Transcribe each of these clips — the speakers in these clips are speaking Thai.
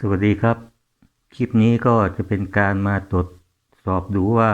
สวัสดีครับ คลิปนี้ก็จะเป็นการมาตรวจสอบดูว่า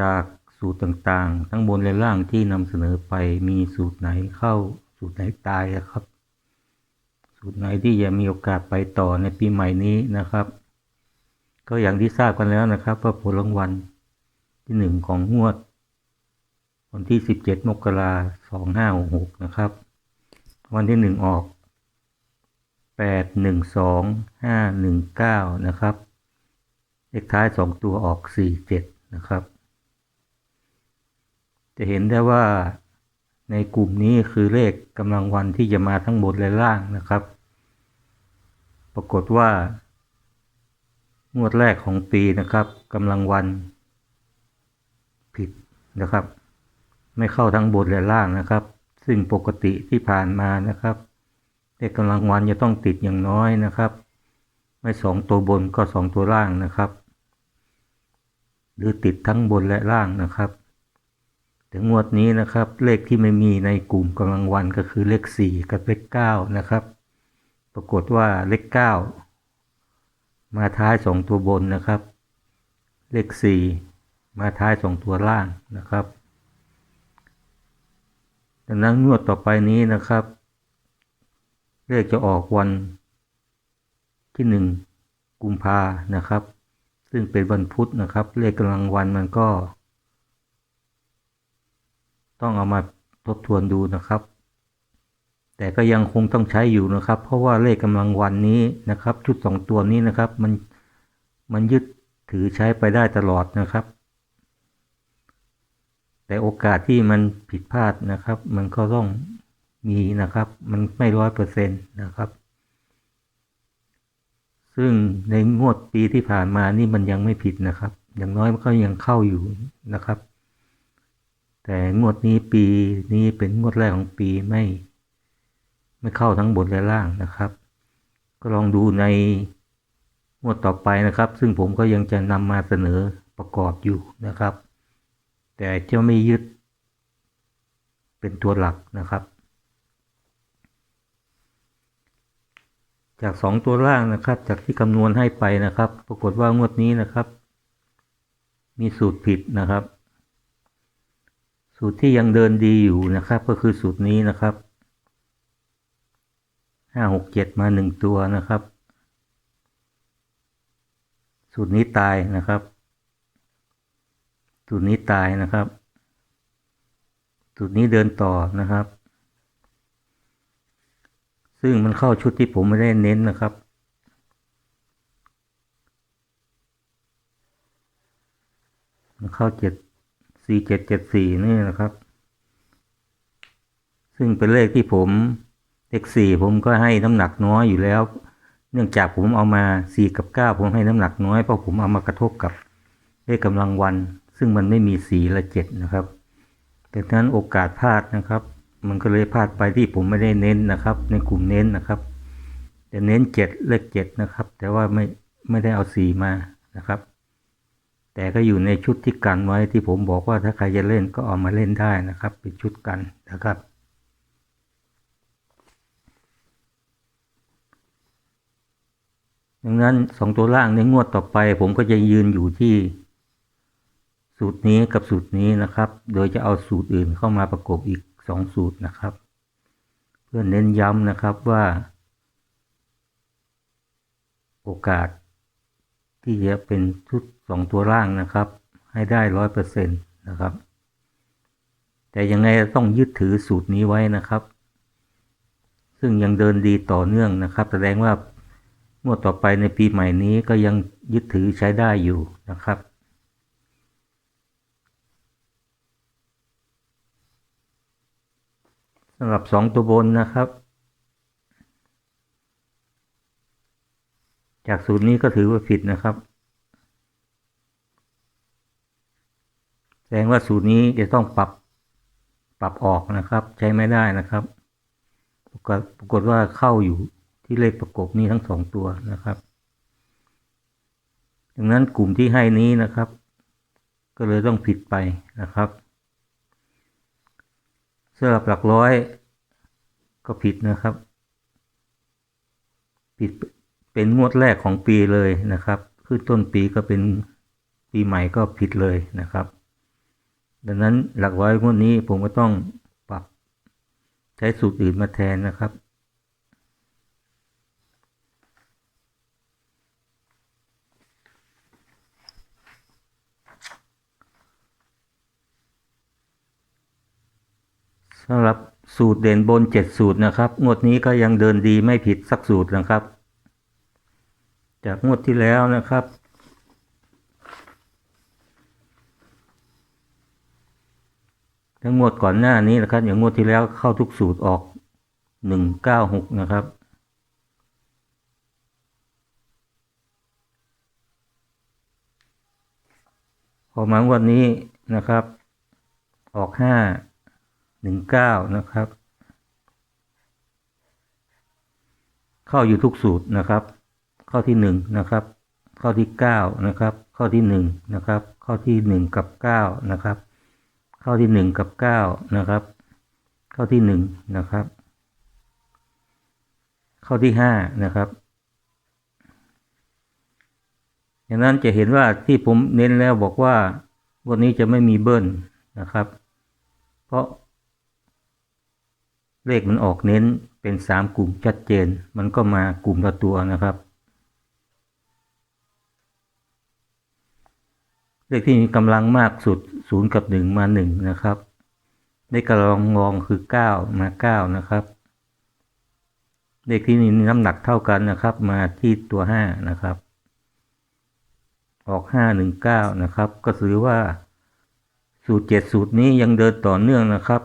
จากสูตรต่างๆ ทั้งบนและล่างที่นำเสนอไปมีสูตรไหนเข้าสูตรไหนตายนะครับ สูตรไหนที่จะมีโอกาสไปต่อในปีใหม่นี้นะครับ ก็อย่างที่ทราบกันแล้วนะครับว่าผลรางวัลที่หนึ่งของงวด วันที่ 17 มกราคม 2566 นะครับ วันที่หนึ่งออก แปดหนึ่งสองห้าหนึ่งเก้านะครับ เลขท้ายสองตัวออกสี่เจ็ดนะครับ จะเห็นได้ว่าในกลุ่มนี้คือเลขกำลังวันที่จะมาทั้งบนและล่างนะครับ ปรากฏว่างวดแรกของปีนะครับกำลังวันผิดนะครับ ไม่เข้าทั้งบนและล่างนะครับ ซึ่งปกติที่ผ่านมานะครับ เลขกำลังวันจะต้องติดอย่างน้อยนะครับ ไม่สองตัวบนก็สองตัวล่างนะครับ หรือติดทั้งบนและล่างนะครับแต่งวดนี้นะครับ เลขที่ไม่มีในกลุ่มกำลังวันก็คือเลขสี่กับเลขเก้านะครับ ปรากฏว่าเลขเก้ามาท้ายสองตัวบนนะครับ เลขสี่มาท้ายสองตัวล่างนะครับดังนั้นงวดต่อไปนี้นะครับ เลขจะออกวันที่หนึ่งกุมภานะครับ ซึ่งเป็นวันพุธนะครับ เลขกำลังวันมันก็ ต้องเอามาทบทวนดูนะครับ แต่ก็ยังคงต้องใช้อยู่นะครับ เพราะว่าเลขกำลังวันนี้นะครับ ชุดสองตัวนี้นะครับ มันมันยึดถือใช้ไปได้ตลอดนะครับ แต่โอกาสที่มันผิดพลาดนะครับ มันก็ต้อง มีนะครับ มันไม่ร้อยเปอร์เซ็นต์นะครับ ซึ่งในงวดปีที่ผ่านมานี่มันยังไม่ผิดนะครับ อย่างน้อยมันก็ยังเข้าอยู่นะครับ แต่งวดนี้ปีนี้เป็นงวดแรกของปีไม่ ไม่เข้าทั้งบนและล่างนะครับ ก็ลองดูในงวดต่อไปนะครับ ซึ่งผมก็ยังจะนำมาเสนอประกอบอยู่นะครับ แต่จะไม่ยึดเป็นตัวหลักนะครับ จากสองตัวล่างนะครับ จากที่คำนวณให้ไปนะครับ ปรากฏว่างวดนี้นะครับ มีสูตรผิดนะครับ สูตรที่ยังเดินดีอยู่นะครับ ก็คือสูตรนี้นะครับห้าหกเจ็ดมาหนึ่งตัวนะครับ สูตรนี้ตายนะครับ สูตรนี้ตายนะครับสูตรนี้เดินต่อนะครับ ซึ่งมันเข้าชุดที่ผมไม่ได้เน้นนะครับ มันเข้าเจ็ดสี่เจ็ดเจ็ดสี่นี่นะครับ ซึ่งเป็นเลขที่ผมเลขสี่ผมก็ให้น้ำหนักน้อยอยู่แล้ว เนื่องจากผมเอามาสี่กับเก้าผมให้น้ำหนักน้อยเพราะผมเอามากระทบกับเลขกำลังวัน ซึ่งมันไม่มีสี่และเจ็ดนะครับดังนั้นโอกาสพลาดนะครับ มันก็เลยพลาดไปที่ผมไม่ได้เน้นนะครับ ในกลุ่มเน้นนะครับจะเน้นเจ็ดเลขเจ็ดนะครับ แต่ว่าไม่ไม่ได้เอาสีมานะครับ แต่ก็อยู่ในชุดที่กันไว้ที่ผมบอกว่าถ้าใครจะเล่นก็เอามาเล่นได้นะครับ เป็นชุดกันนะครับดังนั้นสองตัวล่างในงวดต่อไป ผมก็จะยืนอยู่ที่ สูตรนี้กับสูตรนี้นะครับ โดยจะเอาสูตรอื่นเข้ามาประกบอีก สองสูตรนะครับ เพื่อเน้นย้ำนะครับว่า โอกาสที่จะเป็นชุดสองตัวล่างนะครับ ให้ได้ร้อยเปอร์เซ็นต์นะครับ แต่ยังไงต้องยึดถือสูตรนี้ไว้นะครับ ซึ่งยังเดินดีต่อเนื่องนะครับ แสดงว่างวดต่อไปในปีใหม่นี้ก็ยังยึดถือใช้ได้อยู่นะครับ สำหรับสองตัวบนนะครับ จากสูตรนี้ก็ถือว่าผิดนะครับ แสดงว่าสูตรนี้จะต้องปรับปรับออกนะครับ ใช้ไม่ได้นะครับ ปรากฏว่าเข้าอยู่ที่เลขประกบนี้ทั้งสองตัวนะครับดังนั้นกลุ่มที่ให้นี้นะครับ ก็เลยต้องผิดไปนะครับ สำหรับหลักร้อย ก็ผิดนะครับ ผิดเป็นงวดแรกของปีเลยนะครับขึ้นต้นปีก็เป็นปีใหม่ก็ผิดเลยนะครับ ดังนั้นหลักร้อยงวดนี้ผมก็ต้องปรับใช้สูตรอื่นมาแทนนะครับ สำหรับสูตรเด่นบนเจ็ดสูตรนะครับ งวดนี้ก็ยังเดินดีไม่ผิดสักสูตรนะครับ จากงวดที่แล้วนะครับ ทั้งงวดก่อนหน้านี้นะครับ อย่างงวดที่แล้วเข้าทุกสูตรออกหนึ่งเก้าหกนะครับพอมางวดนี้นะครับ ออกห้า หนึ่งเก้านะครับ เข้าอยู่ทุกสูตรนะครับเข้าที่หนึ่งนะครับเข้าที่เก้านะครับเข้าที่หนึ่งนะครับเข้าที่หนึ่งกับเก้านะครับเข้าที่หนึ่งกับเก้านะครับเข้าที่หนึ่งนะครับเข้าที่ห้านะครับอย่างนั้นจะเห็นว่าที่ผมเน้นแล้วบอกว่าวันนี้จะไม่มีเบิ้ลนะครับ เพราะ เลขมันออกเน้นเป็นสามกลุ่มชัดเจน มันก็มากลุ่มละตัวนะครับ เลขที่มีกำลังมากสุดศูนย์กับหนึ่งมาหนึ่งนะครับเลขกำลังงองคือเก้ามาเก้านะครับ เลขที่มีน้ำหนักเท่ากันนะครับ มาที่ตัวห้านะครับ ออกห้าหนึ่งเก้านะครับ ก็ถือว่าสูตรเจ็ดสูตรนี้ยังเดินต่อเนื่องนะครับ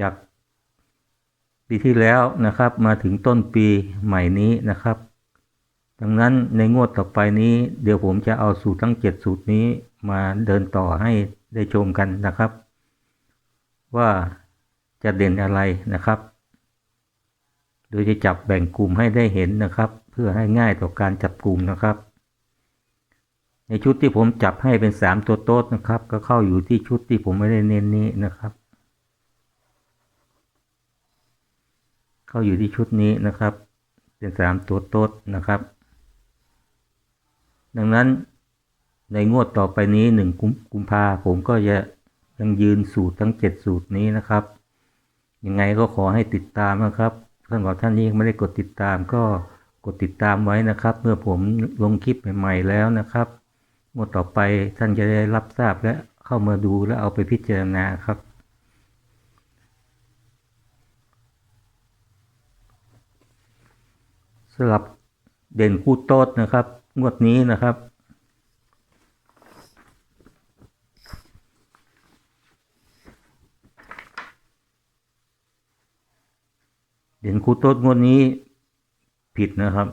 จาก ปีที่แล้วนะครับมาถึงต้นปีใหม่นี้นะครับ ดังนั้นในงวดต่อไปนี้ เดี๋ยวผมจะเอาสูตรทั้งเจ็ดสูตรนี้มาเดินต่อให้ได้ชมกันนะครับ ว่าจะเด่นอะไรนะครับ โดยจะจับแบ่งกลุ่มให้ได้เห็นนะครับ เพื่อให้ง่ายต่อการจับกลุ่มนะครับ ในชุดที่ผมจับให้เป็นสามตัวโต๊ดนะครับ ก็เข้าอยู่ที่ชุดที่ผมไม่ได้เน้นนี้นะครับ เข้าอยู่ที่ชุดนี้นะครับ เป็นสามตัวโต๊ดนะครับ ดังนั้นในงวดต่อไปนี้หนึ่งกุมภาผมก็จะยังยืนสูตรทั้งเจ็ดสูตรนี้นะครับ ยังไงก็ขอให้ติดตามนะครับท่านบอกท่านนี้ไม่ได้กดติดตามก็กดติดตามไว้นะครับ เมื่อผมลงคลิปใหม่ๆแล้วนะครับงวดต่อไปท่านจะได้รับทราบและเข้ามาดูและเอาไปพิจารณาครับ สลับเด่นคู่โต๊ดนะครับ งวดนี้นะครับ เด่นคู่โต๊ดงวดนี้ผิดนะครับ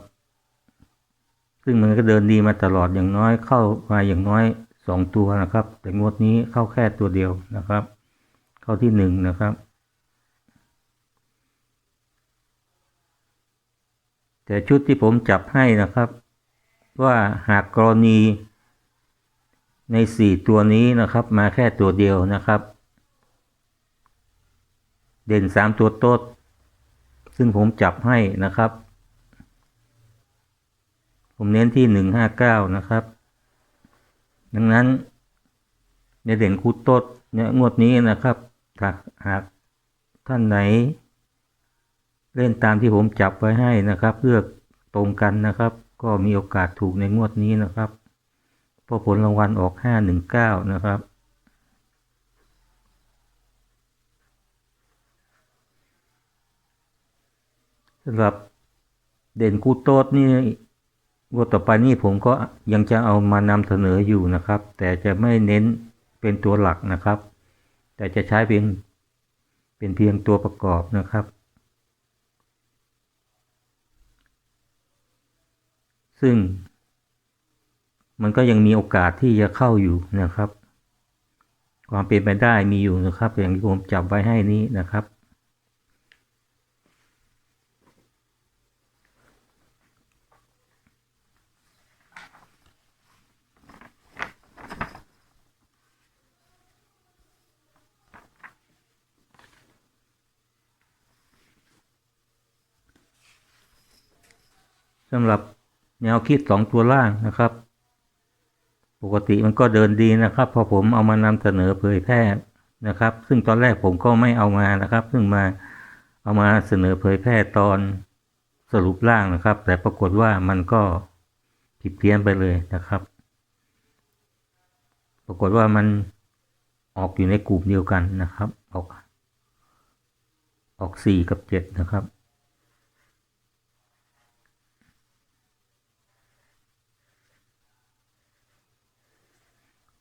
ซึ่งมันก็เดินดีมาตลอดอย่างน้อยเข้ามาอย่างน้อยสองตัวนะครับ แต่งวดนี้เข้าแค่ตัวเดียวนะครับ เข้าที่หนึ่งนะครับ แต่ชุดที่ผมจับให้นะครับ ว่าหากกรณีในสี่ตัวนี้นะครับมาแค่ตัวเดียวนะครับ เด่นสามตัวโต๊ดซึ่งผมจับให้นะครับ ผมเน้นที่หนึ่งห้าเก้านะครับ ดังนั้น ในเด่นคูโต๊ดเนี่ยงวดนี้นะครับถ้าหากท่านไหน เล่นตามที่ผมจับไว้ให้นะครับเลือกตรงกันนะครับ ก็มีโอกาสถูกในงวดนี้นะครับเพราะผลรางวัลออกห้าหนึ่งเก้านะครับ สำหรับเด่นกูโต๊ดนี่งวดต่อไปนี่ผมก็ยังจะเอามานำเสนออยู่นะครับ แต่จะไม่เน้นเป็นตัวหลักนะครับ แต่จะใช้เพียงเป็นเพียงตัวประกอบนะครับ ซึ่ง มันก็ยังมีโอกาสที่จะเข้าอยู่นะครับ ความเป็นไปได้มีอยู่นะครับ อย่างที่ผมจับไว้ให้นี้นะครับ สำหรับ แนวคิดสองตัวล่างนะครับ ปกติมันก็เดินดีนะครับ พอผมเอามานำเสนอเผยแพร่นะครับ ซึ่งตอนแรกผมก็ไม่เอามานะครับ ซึ่งมาเอามาเสนอเผยแพร่ตอนสรุปร่างนะครับ แต่ปรากฏว่ามันก็ผิดเพี้ยนไปเลยนะครับ ปรากฏว่ามันออกอยู่ในกลุ่มเดียวกันนะครับ ออก ออกสี่กับเจ็ดนะครับ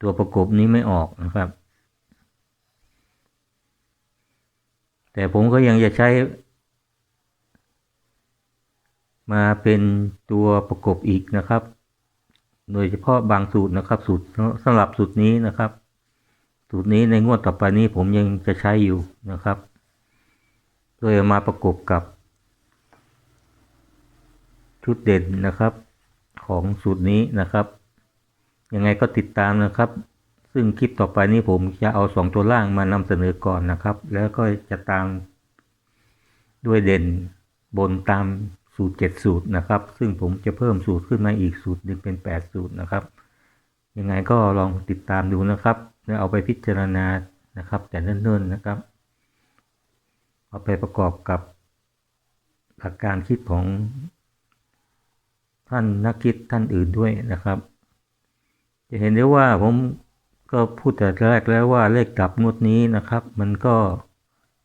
ตัวประกบนี้ไม่ออกนะครับ แต่ผมก็ยังจะใช้ มาเป็นตัวประกบอีกนะครับ โดยเฉพาะบางสูตรนะครับ สูตรสำหรับสูตรนี้นะครับ สูตรนี้ในงวดต่อไปนี้ผมยังจะใช้อยู่นะครับ โดยมาประกบกับ ชุดเด่นนะครับ ของสูตรนี้นะครับ ยังไงก็ติดตามนะครับ ซึ่งคลิปต่อไปนี้ผมจะเอาสองตัวล่างมานำเสนอก่อนนะครับ แล้วก็จะตามด้วยเด่นบนตามสูตรเจ็ดสูตรนะครับ ซึ่งผมจะเพิ่มสูตรขึ้นมาอีกสูตรหนึ่งเป็นแปดสูตรนะครับ ยังไงก็ลองติดตามดูนะครับแล้วเอาไปพิจารณานะครับ แต่เนิ่นๆนะครับ เอาไปประกอบกับหลักการคิดของท่านนักคิดท่านอื่นด้วยนะครับ จะเห็นได้ว่าผมก็พูดแต่แรกแล้วว่าเลขดับงวดนี้นะครับ มันก็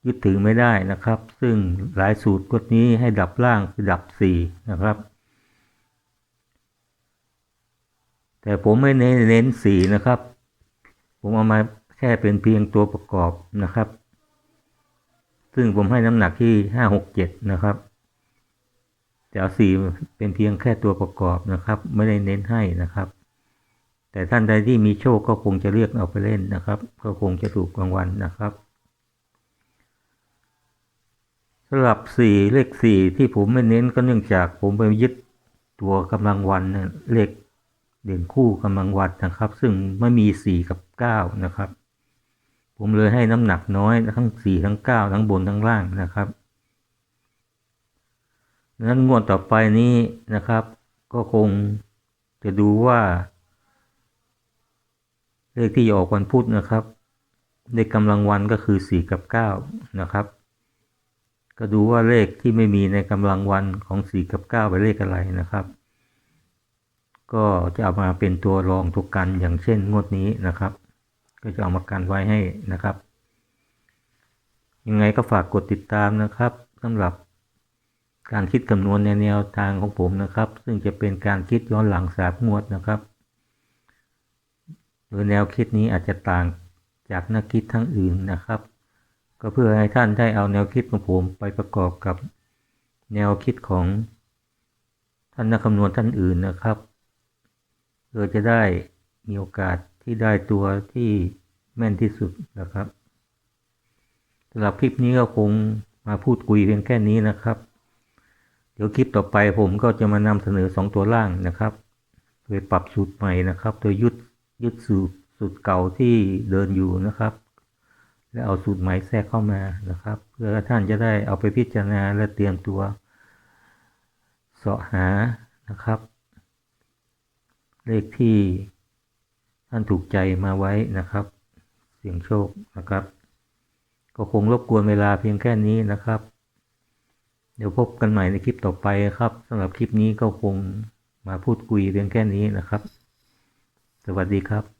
ยึดถือไม่ได้นะครับ ซึ่งหลายสูตรงวดนี้ให้ดับล่างคือดับสีนะครับ แต่ผมไม่เน้นเน้นสีนะครับ ผมเอามาแค่เป็นเพียงตัวประกอบนะครับ ซึ่งผมให้น้ำหนักที่ห้าหกเจ็ดนะครับจะเอาสีเป็นเพียงแค่ตัวประกอบนะครับ ไม่ได้เน้นให้นะครับ แต่ท่านใดที่มีโชคก็คงจะเรียกเอาไปเล่นนะครับ ก็คงจะถูกรางวัลนะครับสำหรับสี่เลขสี่ที่ผมไม่เน้นก็เนื่องจากผมไปยึดตัวกำลังวันเลขเด่นคู่กำลังวันนะครับ ซึ่งไม่มีสี่กับเก้านะครับ ผมเลยให้น้ำหนักน้อยทั้งสี่ทั้งเก้าทั้งบนทั้งล่างนะครับดังนั้นงวดต่อไปนี้นะครับ ก็คงจะดูว่า เลขที่ออกวันพุธนะครับในกำลังวันก็คือสี่กับเก้านะครับ ก็ดูว่าเลขที่ไม่มีในกำลังวันของสี่กับเก้าเป็นเลขอะไรนะครับ ก็จะเอามาเป็นตัวรองทุกกันอย่างเช่นงวดนี้นะครับ ก็จะเอามากันไว้ให้นะครับ ยังไงก็ฝากกดติดตามนะครับสำหรับการคิดคำนวณในแนวทางของผมนะครับ ซึ่งจะเป็นการคิดย้อนหลังสามงวดนะครับ โดยแนวคิดนี้อาจจะต่างจากนักคิดทั้งอื่นนะครับ ก็เพื่อให้ท่านได้เอาแนวคิดของผมไปประกอบกับแนวคิดของท่านนักคำนวณท่านอื่นนะครับเพื่อจะได้มีโอกาสที่ได้ตัวที่แม่นที่สุดนะครับสำหรับคลิปนี้ก็คงมาพูดคุยเพียงแค่นี้นะครับ เดี๋ยวคลิปต่อไปผมก็จะมานำเสนอสองตัวล่างนะครับ โดยปรับสูตรใหม่นะครับ โดยยึด ยึดสูตรสูตรเก่าที่เดินอยู่นะครับ แล้วเอาสูตรใหม่แทรกเข้ามานะครับ เพื่อท่านจะได้เอาไปพิจารณาและเตรียมตัวเสาะหานะครับ เลขที่ท่านถูกใจมาไว้นะครับ เสียงโชคนะครับ ก็คงรบกวนเวลาเพียงแค่นี้นะครับ เดี๋ยวพบกันใหม่ในคลิปต่อไปครับสำหรับคลิปนี้ก็คงมาพูดคุยเพียงแค่นี้นะครับ สวัสดีครับ